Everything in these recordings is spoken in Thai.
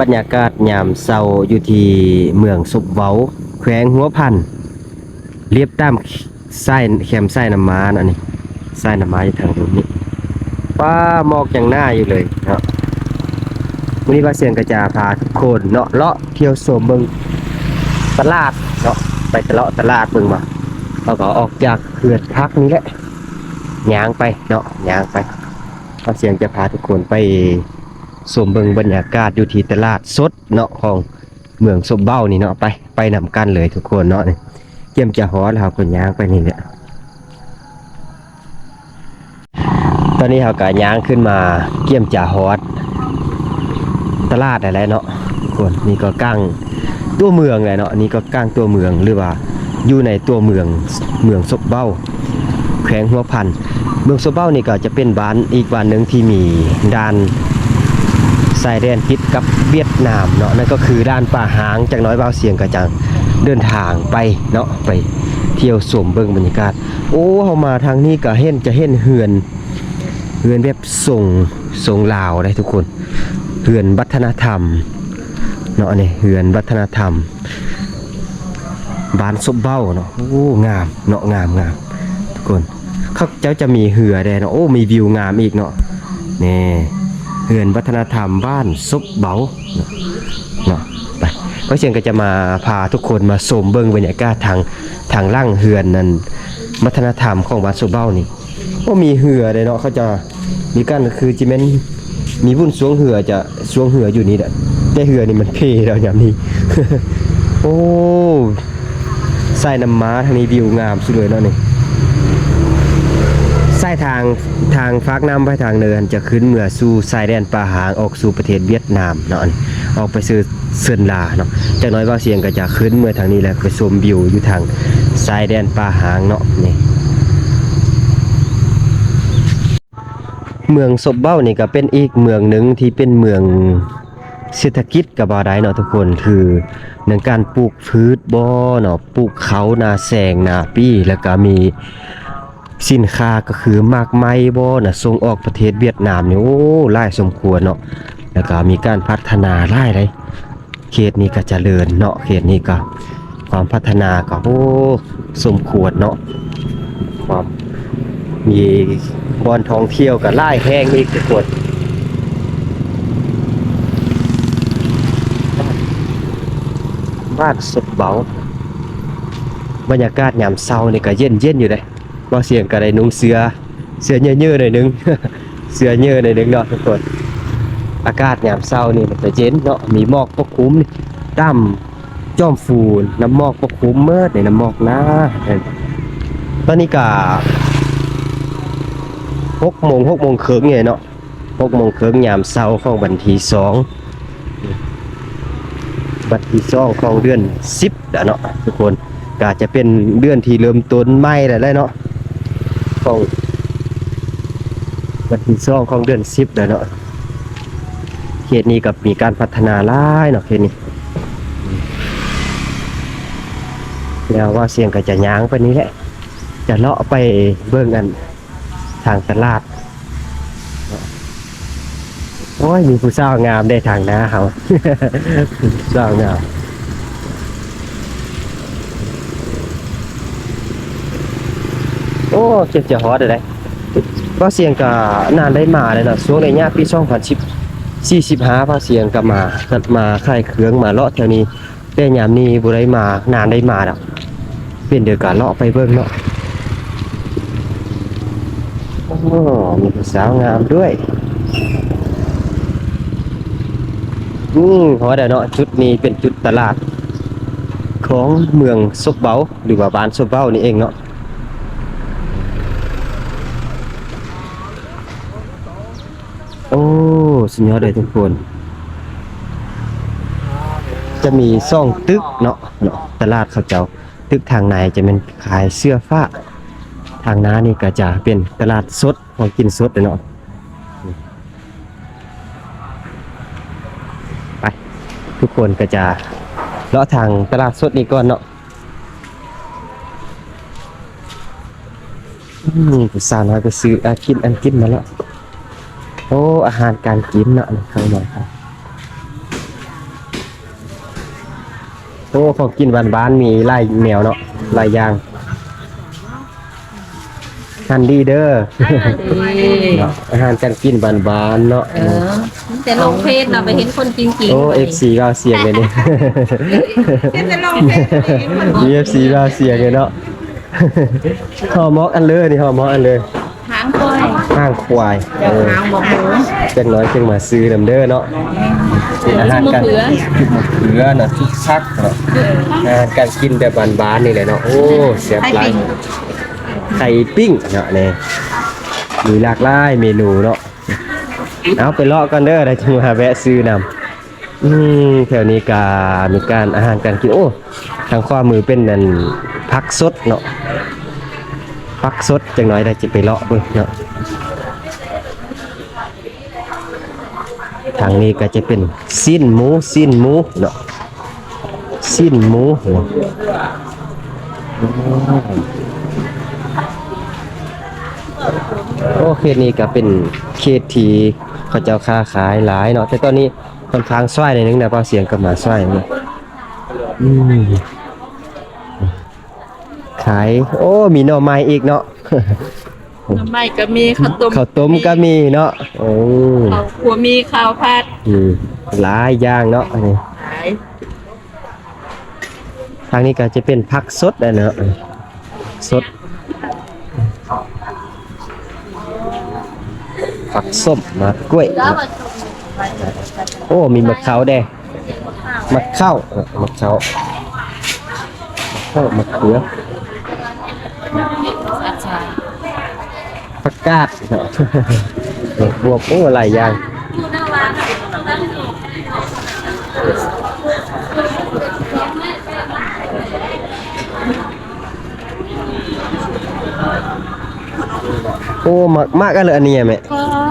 บรรยากาศยามเช้าอยู่ที่เมืองสุบเว้า แขวงหัวพัน เรียบตามไส้แคมไส้น้ำมานั่นนี่ไส้น้ำมาอยู่ทางตรงนี้ป้าหมอกอย่างหน้าอยู่เลยเนาะวันนี้ว่าเสียงกระจาพาทุกคนเนาะเลาะเที่ยวโซมเบิงตลาดเนาะไปตะเลาะตลาดเบิงมาเราก็ออกจากเขื่อนพักนี้แหละย่างไปเนาะย่างไปว่าเสียงจะพาทุกคนไป สมเบิงบรรยากาศอยู่ที่ตลาดสดเนาะของเมืองสมเบ้านี่เนาะไปไปนำกันเลยทุกคนเนาะนี่เกี่ยมจะฮอดเราคนย่างไปนี่เนี่ยตอนนี้เราก็ย่างขึ้นมาเกี่ยมจะฮอดตลาดอะไรเนาะทุกคนนี่ก็กลางตัวเมืองเลยเนาะนี่ก็กลางตัวเมืองหรือว่าอยู่ในตัวเมืองเมืองสมเบ้าแขวงหัวพันเมืองสมเบ้านี่ก็จะเป็นบ้านอีกบ้านหนึ่งที่มีด้าน สายแดนติดกับเวียดนามเนาะนั่นก็คือด้านป่าหางจากน้อยบาเสียงกระจังเดินทางไปเนาะไปเที่ยวสวมเบิ่งบรรยากาศ โอ้เฮามาทางนี้ก็เห็นจะเห็นเฮือนเฮือนแบบส่งส่งลาวได้ทุกคนเฮือนวัฒนธรรมเนาะนี่เฮือนวัฒนธรรมบ้านซบเบ้าเนาะโอ้งามเนาะงามงามทุกคนเขาเจ้าจะมีเหือแดเนาะโอ้มีวิวงามอีกเนาะนี่ เฮือนวัฒนธรรมบ้านซุบเบาเนาะไปก็เชียงก็จะมาพาทุกคนมาชมเบิ่งบรรยากาศทางทางล่างเฮือนนั้นวัฒนธรรมของบ้านซุบเบานี่ก็มีเหือเลยเนาะเขาจะมีกันคือจิแม่นมีวุ่นสวงเหือจะสวงเหืออยู่นี่แหละแต่เหือนี่มันเพแล้วอย่างนี้โอ้ใส่น้ำม้าทางนี้วิวงามสุดเลยเนาะนี่ ทางทางฟากน้ำไปทางเนินจะขึ้นเมื่อสู่สายแดนป่าหางออกสู่ประเทศเวียดนามเนาะออกไปซื้อเซินลาเนาะจากน้อยว่าเสียงก็จะขึ้นเมื่อทางนี้แหละไปชมวิวอยู่ทางสายแดนป่าหางเนาะนี่เมืองศพเบ้านี่ก็เป็นอีกเมืองหนึ่งที่เป็นเมืองเศรษฐกิจกับบาได้เนาะทุกคนคือเรื่องการปลูกพืชบ่อเนาะปลูกเขานาแสงนาปี้แล้วก็มี สินค้าก็คือมากไม้บ่นะส่งออกประเทศเวียดนามนี่โอ้หลายสมควรเนาะแล้วก็มีการพัฒนาหลายเลยเขตนี้ก็เจริญเนาะเขตนี้ก็ความพัฒนาก็โอ้สมควรเนาะความมีบอนท่องเที่ยวก็หลายแห้งอีกทุกคนบ้านสุดเบาบรรยากาศยามเช้านี่ก็เย็นเย็นอยู่เลย บ่เสียงก็ได้นุ่งเสื้อเสื้อเยอะๆหน่อยนึง เสื้อเยอะหน่อยนึงเนาะทุกคน อากาศยามเช้านี่มันจะเย็นเนาะมีหมอกปกคลุมนี่ต่ำจอมฟูนน้ำหมอกปกคลุมเมื่อในน้ำหมอกนะตอนนี้ก็หกโมงหกโมงครึ่งไงเนาะหกโมงครึ่งยามเช้าของวันที่สองวันที่สองของเดือนสิบแล้วเนาะทุกคนก็จะเป็นเดือนที่เริ่มต้นใหม่แล้วแหละเนาะ ของวันที่สองของเดือนสิบแล้วเนาะเขตนี้กับมีการพัฒนาหลายเนาะเขตนี้แล้วว่าเสียงก็จะย้างไปนี้แหละ จะเลาะไปเบิ่งกันทางตลาดโอ้ยมีผู้สาวงามได้ทางน้าเขาผู้สาวงาม โอ้เจ็บจะฮอดเลยก็เสียงกับนานได้มาเลยนะช่วงในย่าปี2010 45พาเสียงกับมากัดมาค่ายเครื่องมาเลาะแถวนี้แต่ยามนี้บ่ได้มานานได้มาดอกเป็นเดือการเลาะไปเบิ่งเนาะโอ้มีสาวงามด้วยอืมเพราะว่าเดี๋ยวเนาะจุดนี้เป็นจุดตลาด ของเมืองซบเบาหรือว่าบ้านซบเบานี่เองเนาะ โอ้ สุดยอดเลยทุกคน จะมีซ่องตึกเนาะเนาะตลาดเขาเจ้า ตึกทางในจะเป็นขายเสื้อผ้า ทางน้านี่ก็จะเป็นตลาดสดของกินสดเลยเนาะไปทุกคนก็จะเลาะทางตลาดสดนี่ก่อนเนาะอืมผู้สาวน้อยไปซื้ออากินอันกินมาแล้ว อ้ อาหารการกินเนาะนี่เข้ามาครับ โอ้ของกินบ้านๆมีหลายแนวเนาะหลายอย่างฮันดีเด้อเนาะอาหารการกินบ้านๆเนาะเออ แต่ลงเพจเราไปเห็นคนจริงๆโอ้ FC ก็เอาเสียงเลยนี่แต่ลงเพจมี FC ก็เอาเสียงเลยเนาะห่อหมอกอันเลยนี่ห่อหมอกอันเลยหางคอย ห้างควายเออหางหมกหมูจังน้อยจึงมาซื้อนำเด้อเนาะนี่อาหารการกินมะเขือเนาะทุกชักเนาะอาหารการกินแบบบ้านๆนี่แหละเนาะโอ้เสียบหลายไข่ปิ้งเนาะนี่มีหลากหลายเมนูเนาะเอาไปเลาะกันเด้อได้จังมาแวะซื้อนำอืมแถวนี้ก็มีการอาหารการกินโอ้ทางขวามือเป็นนั่นผักสดเนาะ ผักสดจังน้อยได้จะไปเลาะเบิ่งเนาะทางนี้ก็จะเป็นสิ้นหมูสิ้นหมูเนาะสิ้นหมูเนาะโอเขตนี้ก็เป็นเขตที่เขาเจ้าค้าขายหลายเนาะแต่ตอนนี้ค่อนข้างซ้ายในนึงนะเพราะเสียงกับหมาซ้ายเนี่ยอืม ขาย โอ้ มีหน่อไม้อีกเนาะน้ำไม่ก็มีข้าวต้มข้าวต้มก็มีเนาะโอ้ข้าวขัวมีข้าวผัดอืมหลายอย่างเนาะอันนี้ขายทางนี้ก็จะเป็นผักสดนะเนาะสดผักส้มมากล้วยเนาะโอ้ มีมะเขาแดงมะเข้าวเออมะเขาเข้าวมะเขือ กกาดเนาะบวบโอ้หลายอย่างโอ้มากมากกันเลยอันนี้แม่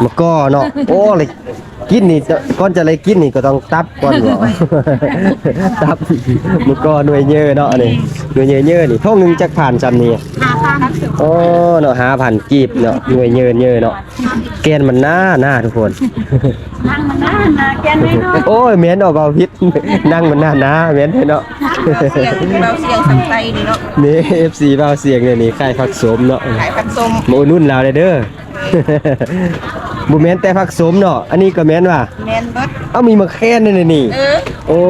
มะก้อเนาะโอ้เลยกินนี่จะก่อนจะเลยกินนี่ก็ต้องตับก่อนเหรอตับมะก้อหน่วยเยอะเนาะอันนี่หน่วยเยอะเยอะนี่ท่องหนึงจักผ่านจำนี่ โอ้เนาะหาผ่านกีบเนาะหน่วยเยอะเยอะเนาะแกนมันหน้าหน้าทุกคนนั่งมันน่านะแกนไม่น้อยโอ้ยเหม็นออกเบาพิษนั่งมันหน้าหน้าเหม็นเนาะเสียงเราเสียงสังไตนี่เนาะนี่ FC เบาเสียงเนี่ยนี่ค่ายผักสมเนาะขายผักส้มโมนุ่นลาวเลยเด้อบุแมนแต่ผักสมเนาะอันนี้ก็แมนว่ะแมนเบิดเอามีมะแคนนี่นี่เออโอ้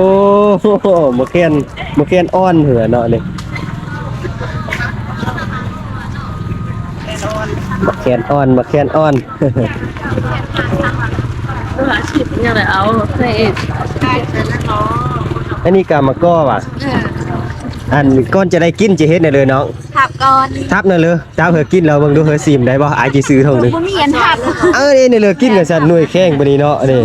โหมะแคนมะแคนอ่อนเหือเนาะนี่ มะแคนอ่อนมะแคนอ่อนหาชิปยังไงเอาใส่เอ็ดได้แต่ละน้ออันนี้กามาก้อว่ะอันก้อนจะได้กินจะเฮ็ดได้เลยน้องขับก่อนทับนั่นเลยตามเฮอกินเราเบิ่งดูเฮอซิมได้บ่อายสิซื้อเท่านึงบ่มีอันทับเออนี่นี่เลยกินกับสัตว์หน่วยแข้งบัดนี้เนาะนี่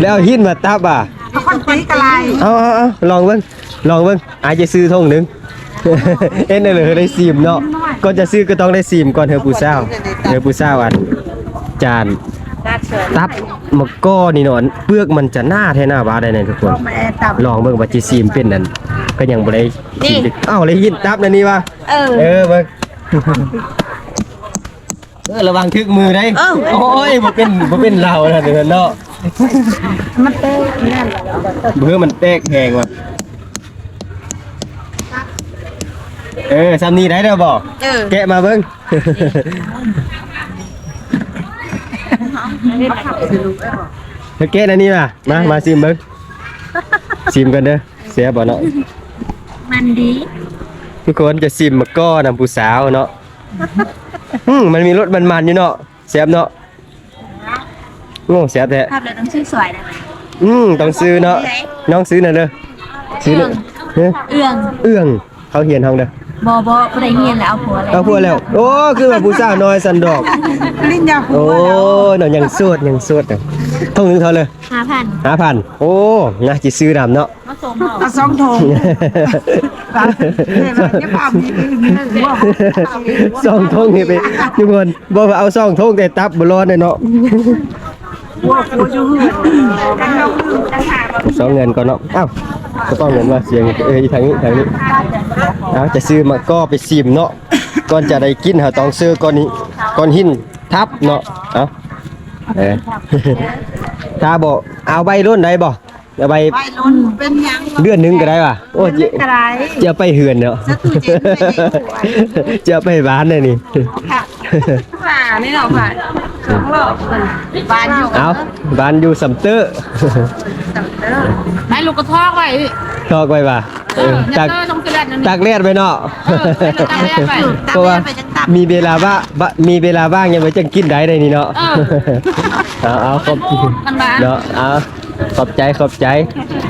แล้วเอาหินมาตับอะคนตีกะลายเอาเอาเอาลองเบิ้งลองเบิ้งอาจจะซื้อทงหนึ่งเอ็นเลยได้ซีมเนาะ ก่อนจะซื้อก็ต้องได้ซีมก่อนเธอปูเศร้าเธอปูเศร้าอันจานดัดเสือตับมะก้อนี่เนอนเปลือกมันจะหน้าแท้หน้าบาได้เนี่ยทุกคนแม่ตับลองเบิ้งว่าจิซีมเป็นนั่นก็ยังบ่ได้นี่เอ้าเลยยินตับนั่นนี่วะเออเออเบิ้งเออระวังทึกมือได้เอ้าโอ้ยบ่เป็นบ่เป็นเราแล้วเด้อเนาะมันเต้นนั่นเบื่อมันแตกแหงว่ะ เออซ้ำนี้ได้เด้อบอกเออแกะมาเบิ้งเธอแกะอันนี้มามามาซิมเบิ้งซิมกันเด้อเสียบ่เนาะมันดี ทุกคนจะซิมมาก้อนำผู้สาวเนาะอืมมันมีรสมันๆอยู่เนาะเสียบเนาะโอ้เสียบแท้ภาพเลยต้องชื่อสวยได้ไหมอืมต้องซื้อเนาะน้องซื้อหน่อยเด้อซื้อเด้อเฮ้ยเอื้องเอื้องเขาเฮียนห้องเด้อ บอบอบ่ได้เฮียนแล้วเอาผัวแล้วเอาพวกแล้ว โอ้ คือแบบผู้สาวน้อยสันดอกลิ้นยาโอ้ยน้องยังโสดยังโสดอะท่องหนึงเท่าเลยห้าพันห้าพันโอ้น่าจะซื้อดำเนาะ มาส่งเอาเอาสองทงเนี่ยปั๊มนี่ว่าสองทงนี่ไปทุกคนบอกว่าเอาสองทงแต่ตับบร้อนเลยเนาะ ว่าฟูจะหืดกันเราหืดสองเงินก่อนเนาะอ้าวก็ต้องเงินมาเสียงเอ้ยทางนี้ทางนี้เอาจะซื้อมาก็ไปซิมเนาะก่อนจะได้กินเราต้องซื้อก่อนนี้ก่อนหินทับเนาะเอาเออถ้าบอกเอาใบรุ่นใดบ่เอาไปไปล้นเป็นหยังเดือนหนึงก็ได้ป่ะโอ้เจกระไรจะเอาไปเหือนเนาะจะตู้เย็นไม่ได้หัวจะเอาไปบ้านเลยนี่ค่ะผ่านี่เนาะผ่าสองรอ บบ้านอยู่เอาบ้านอยู่สำเตอร์ไอ้ลูกกระทอกไว้ทอกไว้ป่ะเออเนี่ยตักเจอตรงกระดาษนั่นตักเลียดไปเนาะเออตักเลียดไปเพราะว่ามีเวลาว่างบะมีเวลาว่างยังไว้จังกินได้เลยนี่เนาะเออเอาเอาขอบมันบ้าเนาะเอาขอบใจขอบใจ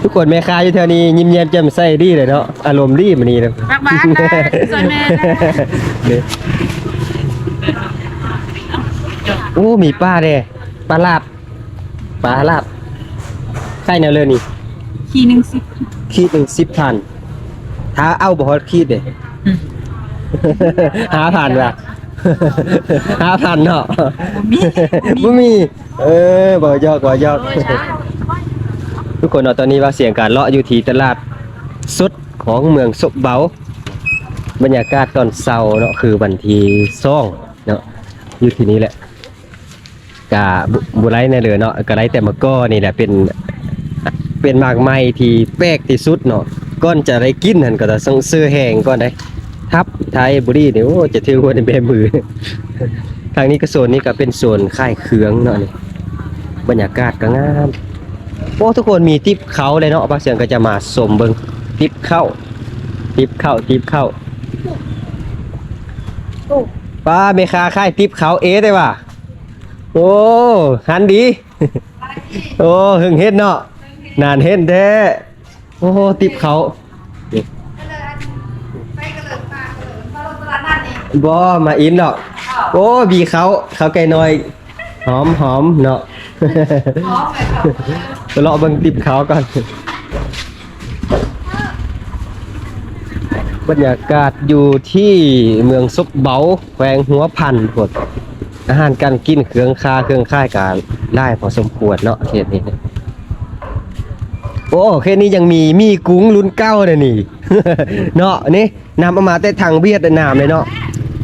ทุกคนแม่ค้าอยู่แถวนี้ยิ้มแย้มแจ่มใสดีเลยเนาะอารมณ์ดีมันนี่เลยรักบ้านนะสวยแม่นะเนี่ย โอ้มีป้าเด้ปลาลาบปลาลาบใช่แนวเลยนี่ทีหนึ่งสิบขีดหนึ่งสิบพันถ้าเอาบ่ฮอดขีดเด้ห้าพันว่ะห้าพันเนาะบ่มี เออบ่ยอกบ่ยอกทุกคนเนาะตอนนี้ว่าเสียงการเลาะอยู่ที่ตลาดสดของเมืองศพเบาบรรยากาศตอนเช้าเนาะคือวันที่ซ่องเนาะอยู่ที่นี้แหละ กะบุบุไรในเรือเนาะกะไรแต่มะก้อนี่แหละเป็นเป็นหมากไม้ที่แปลกที่สุดเนาะก่อนจะได้กินนั่นก็ต้องซื้อแห้งก่อนได้ทับไทยบุรีนี่โอ้จะถือว่าในแบบมือ ทางนี้ก็โซนนี้ก็เป็นโซนค่ายเครื่องเนาะนี่บรรยากาศก็งามโอ้ทุกคนมีทิปเขาเลยเนาะบางเสียงก็จะมาสมเบิงทิปเข้าทิปเข้าทิปเข้าป้าเมคาค่ายทิปเขาเอได้ว่ะ โอ้หันดี โอ้หึงเฮ็ดเนาะนานเฮ็ดแท้โอ้ทิปเขาบ่มาอินเนาะโอ้บีเขาเขาไก่น้อย หอมหอมเนาะไปเลาะเบิ่งติบเขาก่อนบรรยากาศอยู่ที่เมืองซบเบาแขวงหัวพันพด อาหารการกินเครื่องคาเครื่องค่ายการได้พอสมควรเนาะเขตนี้เนี่ยโอ้เขตนี้ยังมีมีกุ้งรุ่นเก้าเลยนี่ เนาะนี่นำเอามาแต่ทางเวียดนามเลยเนาะ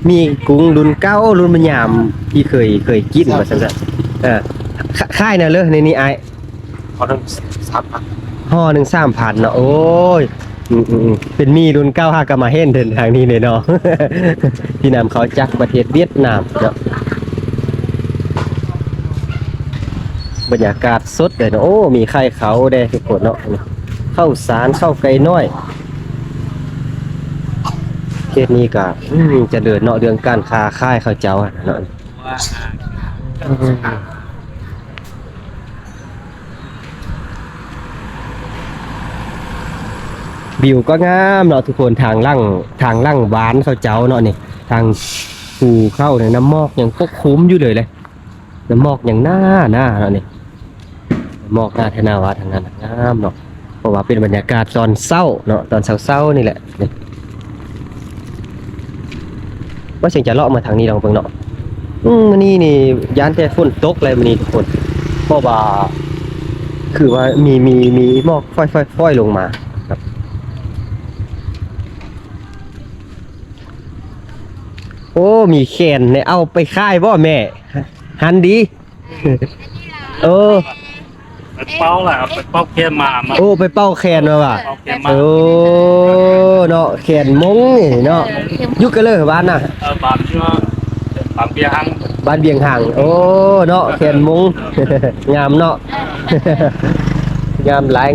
มีกุ้งรุ่นเก้ารุ่นมันยามที่เคยเคยกินมาสั่นๆเออค่ค่ายน่ะเลยในนี้ไอเขาต้องซับอะห่อหนึ่งสามพันเนาะโอ้ยอืมอืมอืมเป็นมีรุ่นเก้าห้ากามาเฮนเดินทางนี้เลยเนาะที่นำเขาจากประเทศเวียดนามเนาะ บรรยากาศสดเลยเนาะโอ้ มีไข่เขาแดงทุกคนเนาะเข้าสารเข้าไก่น้อยเขตนี้ก็จะเดินเนาะเรื่องการค้าค่ายเขาวเจ้าเนาะวิวก็งามเนาะทุกคนทางล่างทางล่างหวานเขาเจ้าเนาะนี่ทางภูเข้าเนี่ยน้ำมอกยังปกคุ้มอยู่เลยเลยน้ำมอกยังหน้าหน้าเนาะนี่น้ำ หมอกหน้าทนาวาทางนั้นงามเนาะเพราะว่าเป็นบรรยากาศตอนเศร้าเนาะตอนเศร้าๆนี่แหละนี่ว่าเสียงจะเลาะมาทางนี้ลองเบิ่งเนาะอืมนี่นี่ยานแต่ฝนตกเลยมันนี่ทุกคนเพราะว่า คือว่ามีมีมีหมอกค่อยๆค่อยลงมาครับโอ้มีแขนเนี่ยเอาไปค่ายบ่แม่หันดี เออ ไปเป้าแหละไปเป้าเคียนมามาโอ้ไปเป้าแขนมาว่ะเป้าเคียนมาโอ้เนาะแขนมงนี่เนาะอยุกกันเลยบ้านน่ะเออบางชื่อว่าบางเบียร์หังบ้านเบียงห่างโอ้เนาะแขนมุงงามเนาะงามหลาย